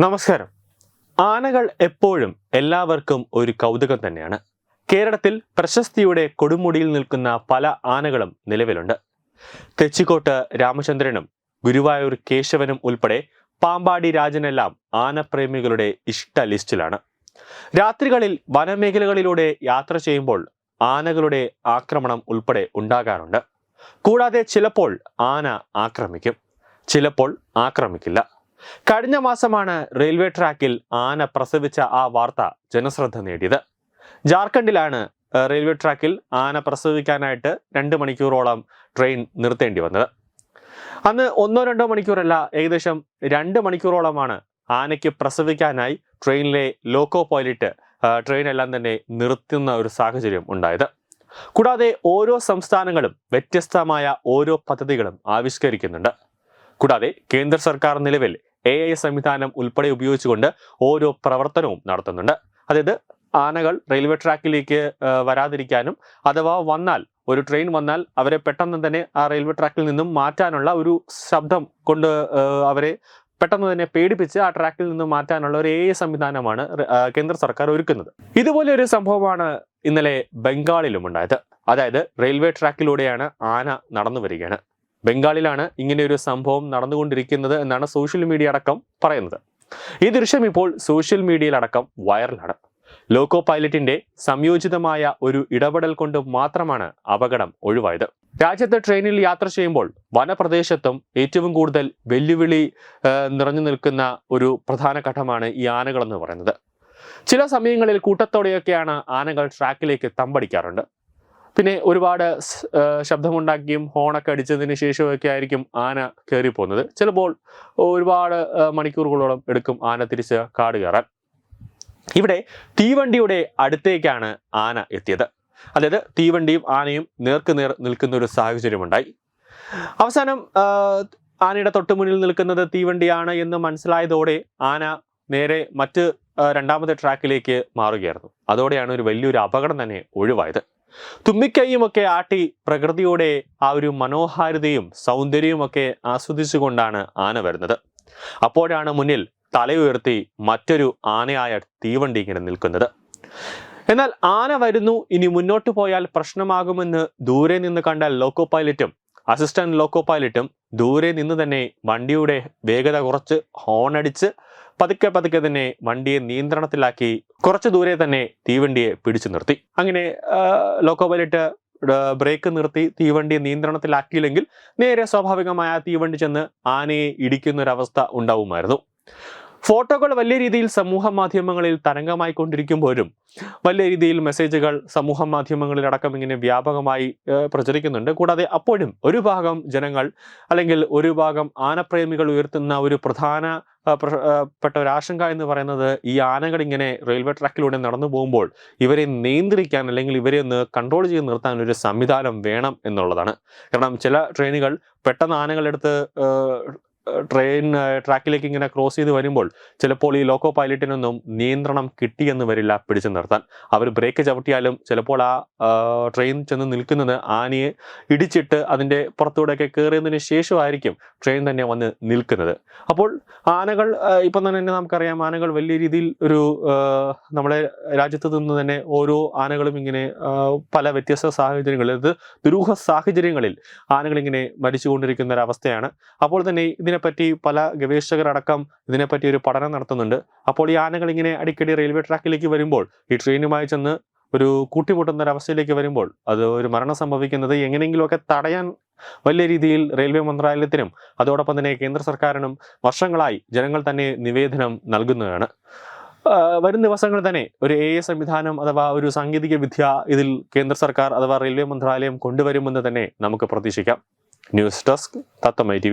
നമസ്കാരം. ആനകൾ എപ്പോഴും എല്ലാവർക്കും ഒരു കൗതുകം തന്നെയാണ്. കേരളത്തിൽ പ്രശസ്തിയുടെ കൊടുമുടിയിൽ നിൽക്കുന്ന പല ആനകളും നിലവിലുണ്ട്. തെച്ചിക്കോട്ട് രാമചന്ദ്രനും ഗുരുവായൂർ കേശവനും ഉൾപ്പെടെ പാമ്പാടി രാജനെല്ലാം ആനപ്രേമികളുടെ ഇഷ്ട ലിസ്റ്റിലാണ്. രാത്രികളിൽ വനമേഖലകളിലൂടെ യാത്ര ചെയ്യുമ്പോൾ ആനകളുടെ ആക്രമണം ഉൾപ്പെടെ ഉണ്ടാകാറുണ്ട്. കൂടാതെ ചിലപ്പോൾ ആന ആക്രമിക്കും. ചിലപ്പോൾ ആക്രമിക്കില്ല. കഴിഞ്ഞ മാസമാണ് റെയിൽവേ ട്രാക്കിൽ ആന പ്രസവിച്ച ആ വാർത്ത ജനശ്രദ്ധ നേടിയത്. ജാർഖണ്ഡിലാണ് റെയിൽവേ ട്രാക്കിൽ ആന പ്രസവിക്കാനായിട്ട് രണ്ട് മണിക്കൂറോളം ട്രെയിൻ നിർത്തേണ്ടി വന്നത്. അന്ന് ഒന്നോ രണ്ടോ മണിക്കൂറല്ല ഏകദേശം രണ്ട് മണിക്കൂറോളമാണ് ആനയ്ക്ക് പ്രസവിക്കാനായി ട്രെയിനിലെ ലോക്കോ പൈലറ്റ് ട്രെയിനെല്ലാം തന്നെ നിർത്തുന്ന ഒരു സാഹചര്യം ഉണ്ടായത്. കൂടാതെ ഓരോ സംസ്ഥാനങ്ങളും വ്യത്യസ്തമായ ഓരോ പദ്ധതികളും ആവിഷ്കരിക്കുന്നുണ്ട്. കൂടാതെ കേന്ദ്ര സർക്കാർ നിലവിൽ എ ഐ സംവിധാനം ഉൾപ്പെടെ ഉപയോഗിച്ചുകൊണ്ട് ഓരോ പ്രവർത്തനവും നടത്തുന്നുണ്ട്. അതായത് ആനകൾ റെയിൽവേ ട്രാക്കിലേക്ക് വരാതിരിക്കാനും അഥവാ വന്നാൽ ഒരു ട്രെയിൻ വന്നാൽ അവരെ പെട്ടെന്ന് തന്നെ ആ റെയിൽവേ ട്രാക്കിൽ നിന്നും മാറ്റാനുള്ള ഒരു ശബ്ദം കൊണ്ട് അവരെ പെട്ടെന്ന് തന്നെ പേടിപ്പിച്ച് ആ ട്രാക്കിൽ നിന്ന് മാറ്റാനുള്ള ഒരു എ സംവിധാനമാണ് കേന്ദ്ര സർക്കാർ ഒരുക്കുന്നത്. ഇതുപോലെ ഒരു സംഭവമാണ് ഇന്നലെ ബംഗാളിലും ഉണ്ടായത്. അതായത് റെയിൽവേ ട്രാക്കിലൂടെയാണ് ആന നടന്നു വരികയാണ്. ബംഗാളിലാണ് ഇങ്ങനെ ഒരു സംഭവം നടന്നുകൊണ്ടിരിക്കുന്നത് എന്നാണ് സോഷ്യൽ മീഡിയ അടക്കം പറയുന്നത്. ഈ ദൃശ്യം ഇപ്പോൾ സോഷ്യൽ മീഡിയയിലടക്കം വൈറലാണ്. ലോക്കോ പൈലറ്റിന്റെ സംയോജിതമായ ഒരു ഇടപെടൽ കൊണ്ട് മാത്രമാണ് അപകടം ഒഴിവായത്. രാജ്യത്ത് ട്രെയിനിൽ യാത്ര ചെയ്യുമ്പോൾ വനപ്രദേശത്തും ഏറ്റവും കൂടുതൽ വെല്ലുവിളി നിറഞ്ഞു നിൽക്കുന്ന ഒരു പ്രധാന ഘട്ടമാണ് ഈ ആനകൾ എന്ന് പറയുന്നത്. ചില സമയങ്ങളിൽ കൂട്ടത്തോടെയൊക്കെയാണ് ആനകൾ ട്രാക്കിലേക്ക് തമ്പടിക്കാറുണ്ട്. പിന്നെ ഒരുപാട് ശബ്ദമുണ്ടാക്കിയും ഹോണൊക്കെ അടിച്ചതിന് ശേഷമൊക്കെ ആയിരിക്കും ആന കയറി പോകുന്നത് ചിലപ്പോൾ ഒരുപാട് മണിക്കൂറുകളോളം എടുക്കും ആന തിരിച്ച് കാട് കയറാൻ. ഇവിടെ തീവണ്ടിയുടെ അടുത്തേക്കാണ് ആന എത്തിയത്. അതായത് തീവണ്ടിയും ആനയും നേർക്ക് നേർ നിൽക്കുന്ന ഒരു സാഹചര്യമുണ്ടായി. അവസാനം ആനയുടെ തൊട്ടു മുന്നിൽ നിൽക്കുന്നത് തീവണ്ടിയാണ് എന്ന് മനസ്സിലായതോടെ ആന നേരെ മറ്റ് രണ്ടാമത്തെ ട്രാക്കിലേക്ക് മാറുകയായിരുന്നു. അതോടെയാണ് ഒരു വലിയൊരു അപകടം തന്നെ ഒഴിവായത്. തുമ്മിക്കൈയുമൊക്കെ ആട്ടി പ്രകൃതിയുടെ ആ ഒരു മനോഹാരിതയും സൗന്ദര്യവും ഒക്കെ ആസ്വദിച്ചുകൊണ്ടാണ് ആന വരുന്നത്. അപ്പോഴാണ് മുന്നിൽ തലയുയർത്തി മറ്റൊരു ആനയായ തീവണ്ടി ഇങ്ങനെ നിൽക്കുന്നത്. എന്നാൽ ആന വരുന്നു ഇനി മുന്നോട്ട് പോയാൽ പ്രശ്നമാകുമെന്ന് ദൂരെ നിന്ന് കണ്ട ലോക്കോ പൈലറ്റും അസിസ്റ്റന്റ് ലോക്കോ പൈലറ്റും ദൂരെ നിന്ന് തന്നെ വണ്ടിയുടെ വേഗത കുറച്ച് ഹോണടിച്ച് പതുക്കെ പതുക്കെ തന്നെ വണ്ടിയെ നിയന്ത്രണത്തിലാക്കി കുറച്ച് ദൂരെ തന്നെ തീവണ്ടിയെ പിടിച്ചു നിർത്തി. അങ്ങനെ ലോക്കോ പൈലറ്റ് ബ്രേക്ക് നിർത്തി തീവണ്ടിയെ നിയന്ത്രണത്തിലാക്കിയില്ലെങ്കിൽ നേരെ സ്വാഭാവികമായ തീവണ്ടി ചെന്ന് ആനയെ ഇടിക്കുന്നൊരവസ്ഥ ഉണ്ടാവുമായിരുന്നു. ഫോട്ടോകൾ വലിയ രീതിയിൽ സമൂഹ മാധ്യമങ്ങളിൽ തരംഗമായി കൊണ്ടിരിക്കുമ്പോഴും വലിയ രീതിയിൽ മെസ്സേജുകൾ സമൂഹ മാധ്യമങ്ങളിൽ അടക്കം ഇങ്ങനെ വ്യാപകമായി പ്രചരിക്കുന്നുണ്ട്. കൂടാതെ അപ്പോഴും ഒരു ഭാഗം ജനങ്ങൾ അല്ലെങ്കിൽ ഒരു ഭാഗം ആനപ്രേമികൾ ഉയർത്തുന്ന ഒരു പ്രധാന പെട്ട ഒരു ആശങ്ക എന്ന് പറയുന്നത് ഈ ആനകൾ ഇങ്ങനെ റെയിൽവേ ട്രാക്കിലൂടെ നടന്നു പോകുമ്പോൾ ഇവരെ നിയന്ത്രിക്കാൻ അല്ലെങ്കിൽ ഇവരെ ഒന്ന് കൺട്രോൾ ചെയ്ത് നിർത്താൻ ഒരു സംവിധാനം വേണം എന്നുള്ളതാണ്. കാരണം ചില ട്രെയിനുകൾ പെട്ടെന്ന് ആനകളെടുത്ത് ട്രെയിൻ ട്രാക്കിലേക്ക് ഇങ്ങനെ ക്രോസ് ചെയ്ത് വരുമ്പോൾ ചിലപ്പോൾ ഈ ലോക്കോ പൈലറ്റിനൊന്നും നിയന്ത്രണം കിട്ടിയെന്ന് വരില്ല പിടിച്ചു നിർത്താൻ. അവർ ബ്രേക്ക് ചവിട്ടിയാലും ചിലപ്പോൾ ആ ട്രെയിൻ ചെന്ന് നിൽക്കുന്നത് ആനയെ ഇടിച്ചിട്ട് അതിന്റെ പുറത്തൂടെയൊക്കെ കയറിയതിന് ശേഷമായിരിക്കും ട്രെയിൻ തന്നെ വന്ന് നിൽക്കുന്നത്. അപ്പോൾ ആനകൾ ഇപ്പം തന്നെ നമുക്കറിയാം ആനകൾ വലിയ രീതിയിൽ ഒരു നമ്മുടെ രാജ്യത്ത് നിന്ന് തന്നെ ഓരോ ആനകളും ഇങ്ങനെ പല വ്യത്യസ്ത സാഹചര്യങ്ങളിൽ ദുരൂഹ സാഹചര്യങ്ങളിൽ ആനകൾ ഇങ്ങനെ മരിച്ചുകൊണ്ടിരിക്കുന്ന ഒരു അവസ്ഥയാണ് അപ്പോൾ തന്നെ ഇതിനെപ്പറ്റി പല ഗവേഷകരടക്കം ഇതിനെപ്പറ്റി ഒരു പഠനം നടത്തുന്നുണ്ട്. അപ്പോൾ ഈ ആനകൾ ഇങ്ങനെ അടിക്കടി റെയിൽവേ ട്രാക്കിലേക്ക് വരുമ്പോൾ ഈ ട്രെയിനുമായി ചെന്ന് ഒരു കൂട്ടിമുട്ടുന്ന ഒരു അവസ്ഥയിലേക്ക് വരുമ്പോൾ അത് ഒരു മരണം സംഭവിക്കുന്നത് എങ്ങനെയെങ്കിലുമൊക്കെ തടയാൻ വലിയ രീതിയിൽ റെയിൽവേ മന്ത്രാലയത്തിനും അതോടൊപ്പം തന്നെ കേന്ദ്ര സർക്കാരിനും വർഷങ്ങളായി ജനങ്ങൾ തന്നെ നിവേദനം നൽകുന്നതാണ്. വരും ദിവസങ്ങളിൽ തന്നെ ഒരു എ എ സംവിധാനം അഥവാ ഒരു സാങ്കേതിക വിദ്യ ഇതിൽ കേന്ദ്ര സർക്കാർ അഥവാ റെയിൽവേ മന്ത്രാലയം കൊണ്ടുവരുമെന്ന് തന്നെ നമുക്ക് പ്രതീക്ഷിക്കാം. ന്യൂസ് ഡെസ്ക് തത്തമ്മ ടി